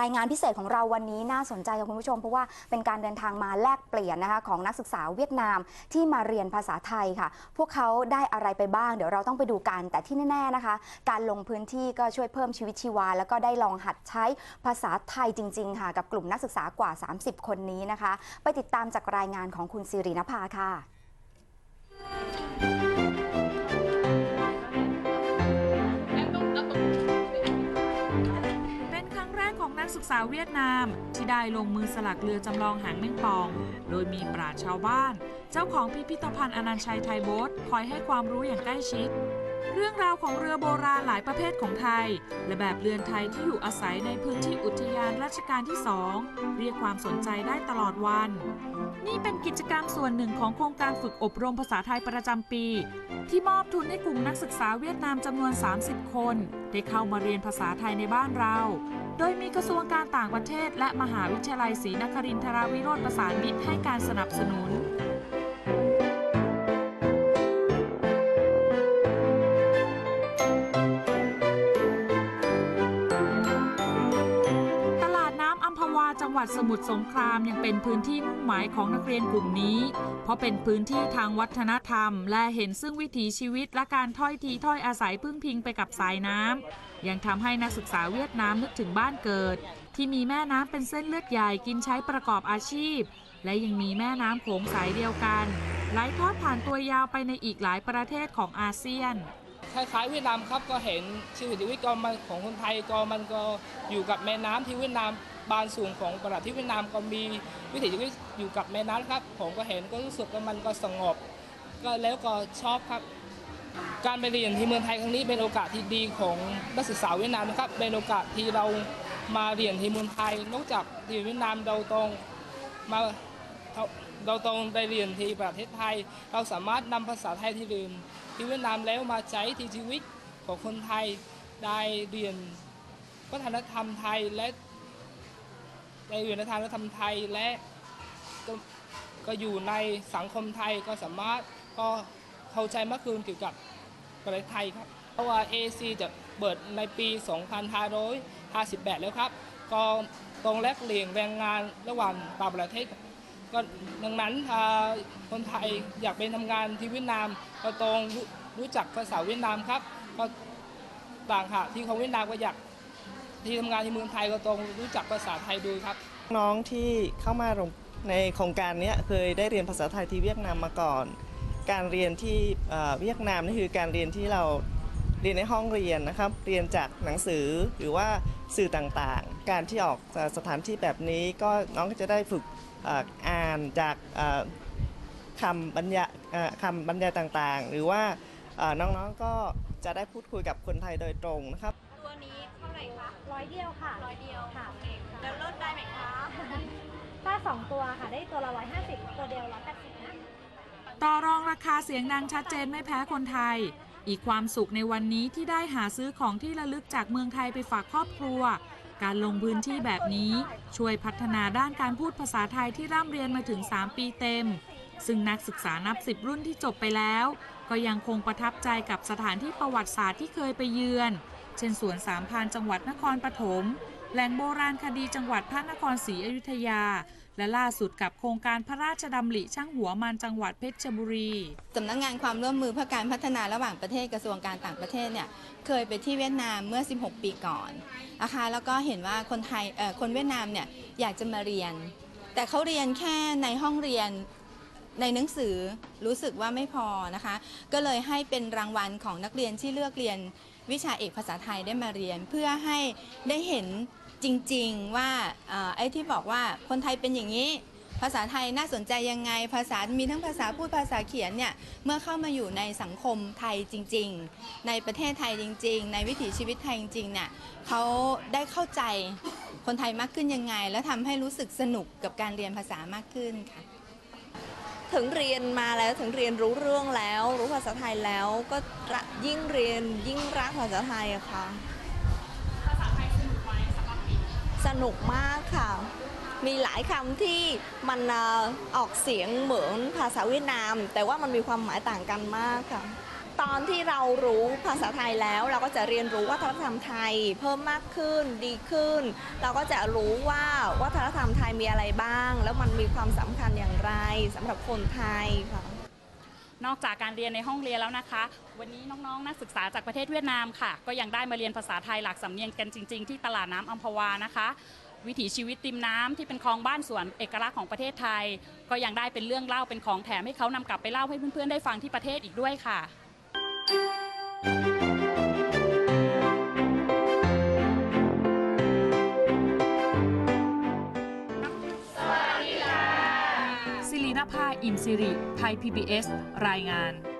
รายงานพิเศษของเราวันนี้น่าสนใจค่ะคุณผู้ชม เพราะว่าเป็นการเดินทางมาแลกเปลี่ยนนะคะของนักศึกษาเวียดนามที่มาเรียนภาษาไทยค่ะ พวกเขาได้อะไรไปบ้าง เดี๋ยวเราต้องไปดูกัน แต่ที่แน่ๆนะคะ การลงพื้นที่ก็ช่วยเพิ่มชีวิตชีวา แล้วก็ได้ลองหัดใช้ภาษาไทยจริง ๆ ค่ะ กับกลุ่มนักศึกษากว่า 30 คนนี้นะคะ ไปติดตามจากรายงานของคุณสิรินภาค่ะ ศึกษาเวียดนามที่ได้ลงมือสลักเรือจำลองหางแมงปอง โดยมีปราชชาวบ้าน เจ้าของพิพิธภัณฑ์อนันชัยไทยโบ๊ทคอยให้ความรู้อย่างใกล้ชิด เรื่องราวของเรือโบราณหลายประเภทของไทย และแบบเรือนไทยที่อยู่อาศัยในพื้นที่อุทยานรัชกาลที่สองเรียกความสนใจได้ตลอดวัน นี่เป็นกิจกรรมส่วนหนึ่งของโครงการฝึกอบรมภาษาไทยประจำปี ที่มอบทุนให้กลุ่มนักศึกษาเวียดนามจำนวน 30 คน ได้เข้ามาเรียนภาษาไทยในบ้านเรา โดยมีกระทรวงการต่างประเทศ และมหาวิทยาลัยศรีนครินทราวิโรธประสานมิตรให้การสนับสนุน จังหวัดสมุทรสงครามยังเป็นพื้นที่มุ่งหมายของนักเรียนกลุ่มนี้ เพราะเป็นพื้นที่ทางวัฒนธรรม และเห็นซึ่งวิถีชีวิตและการถ้อยทีถ้อยอาศัยพึ่งพิงไปกับสายน้ำยังทำให้นักศึกษาเวียดนามนึกถึงบ้านเกิด ที่มีแม่น้ำเป็นเส้นเลือดใหญ่กินใช้ประกอบอาชีพ และยังมีแม่น้ำโขงสายเดียวกันไหลทอดผ่านตัวยาวไปในอีกหลายประเทศของอาเซียนคล้ายๆเวียดนามครับก็เห็นชีวิตก็มันของคนไทยก็มันก็อยู่กับแม่น้ำที่เวียดนาม บานสูงของประเทศที่เวียดนามก็มีวิถีชีวิตอยู่กับแม่น้ำครับ ผมก็เห็นก็รู้สึกว่ามันก็สงบ ก็แล้วก็ชอบครับ การไปเรียนที่เมืองไทยครั้งนี้เป็นโอกาสที่ดีของนักศึกษาเวียดนามนะครับเป็นโอกาสที่เรามาเรียนที่เมืองไทย นอกจากที่เวียดนามเราต้องมาเราเราต้องได้เรียนที่ประเทศไทย เราสามารถนำภาษาไทยที่เรียนที่เวียดนามแล้วมาใช้ที่ชีวิตของคนไทยได้เรียนวัฒนธรรมไทยและ ได้เรียนวัฒนธรรมไทยและก็ก็อยู่ในสังคมไทยก็สามารถก็เข้าใจมากขึ้นเกี่ยวกับประเทศไทยครับ เพราะว่า AC จะเปิดในปี 2558 แล้วครับ ก็ตรงแลกเลี่ยงแรงงานระหว่างต่างประเทศก็ดังนั้นคนไทยอยากไปทำงานที่เวียดนาม ก็ต้องรู้จักภาษาเวียดนามครับ ก็ต่างค่ะที่ของเวียดนามก็อยาก ที่ทำงานที่เมืองไทยก็ต้องรู้จักภาษาไทยด้วยครับ น้องที่เข้ามาในโครงการนี้เคยได้เรียนภาษาไทยที่เวียดนามมาก่อน การเรียนที่เวียดนามนี่คือการเรียนที่เราเรียนในห้องเรียนนะครับ เรียนจากหนังสือหรือว่าสื่อต่างๆ การที่ออกสถานที่แบบนี้ก็น้องก็จะได้ฝึกอ่านจากคำบรรยายคำบรรยายต่างๆ หรือว่าน้องๆก็จะได้พูดคุยกับคนไทยโดยตรงนะครับ ตัวนี้เท่าไหร่คะร้อยเดียวค่ะ ร้อยเดียวค่ะแล้วลดได้ไหมคะถ้าสองตัวค่ะได้ตัวละร้อยห้าสิบตัวเดียวร้อยแปดสิบนะต่อรองราคาเสียงดังชัดเจนไม่แพ้คนไทย อีกความสุขในวันนี้ที่ได้หาซื้อของที่ระลึกจากเมืองไทยไปฝากครอบครัว การลงพื้นที่แบบนี้ช่วยพัฒนาด้านการพูดภาษาไทยที่ร่ำเรียนมาถึง 3 ปีเต็ม ซึ่งนักศึกษานับ10รุ่นที่จบไปแล้ว ก็ยังคงประทับใจกับสถานที่ประวัติศาสตร์ที่เคยไปเยือน เช่นสวนสามพานจังหวัดนครปฐมแหล่งโบราณคดีจังหวัดพระนครศรีอยุธยา และล่าสุดกับโครงการพระราชดำริช่างหัวมันจังหวัดเพชรบุรีสำนักงานความร่วมมือเพื่อการพัฒนาระหว่างประเทศกระทรวงการต่างประเทศเนี่ยเคยไปที่เวียดนามเมื่อ 16 ปีก่อนนะคะแล้วก็เห็นว่าคนไทยคนเวียดนามเนี่ยอยากจะมาเรียน แต่เขาเรียนแค่ในห้องเรียนในหนังสือรู้สึกว่าไม่พอนะคะ ก็เลยให้เป็นรางวัลของนักเรียนที่เลือกเรียน วิชาเอกภาษาไทยได้มาเรียน เพื่อให้ได้เห็นจริงๆว่าเอ่อไอ้ที่บอกว่าคนไทยเป็นอย่างนี้ ภาษาไทยน่าสนใจยังไง ภาษา มีทั้งภาษาพูดภาษาเขียนเนี่ยเมื่อเข้ามาอยู่ในสังคมไทยจริง ๆ ในประเทศไทยจริง ๆ ในวิถีชีวิตไทยจริงๆเนี่ยเขาได้เข้าใจคนไทยมากขึ้นยังไง และทำให้รู้สึกสนุกกับการเรียนภาษามากขึ้นค่ะ ถึงเรียนมาแล้วถึงเรียนรู้เรื่องแล้ว รู้ภาษาไทยแล้วก็รักยิ่งเรียนยิ่งรักภาษาไทยอะค่ะ ภาษาไทยสนุกไหมสำหรับสนุกมากค่ะ มีหลายคำที่มันเอ่อออกเสียงเหมือนภาษาเวียดนาม แต่ว่ามันมีความหมายต่างกันมากค่ะ ตอนที่เรารู้ภาษาไทยแล้ว เราก็จะเรียนรู้วัฒนธรรมไทย เพิ่มมากขึ้นดีขึ้น เราก็จะรู้ว่าวัฒนธรรมไทยมีอะไรบ้าง แล้วมันมีความสำคัญอย่างไรสำหรับคนไทยค่ะนอกจากการเรียนในห้องเรียนแล้วนะคะ วันนี้น้องๆ นักศึกษาจากประเทศเวียดนามค่ะ ก็ยังได้มาเรียนภาษาไทยหลักสำเนียงกันจริง ๆ ที่ตลาดน้ำอัมพวานะคะ วิถีชีวิตริมน้ำที่เป็นคลองบ้านสวนเอกลักษณ์ของประเทศไทย ก็ยังได้เป็นเรื่องเล่าเป็นของแถมให้เขานำกลับไปเล่าให้เพื่อนๆได้ฟังที่ประเทศอีกด้วยค่ะ สิรินภาอินสิริ ไทย PBS รายงาน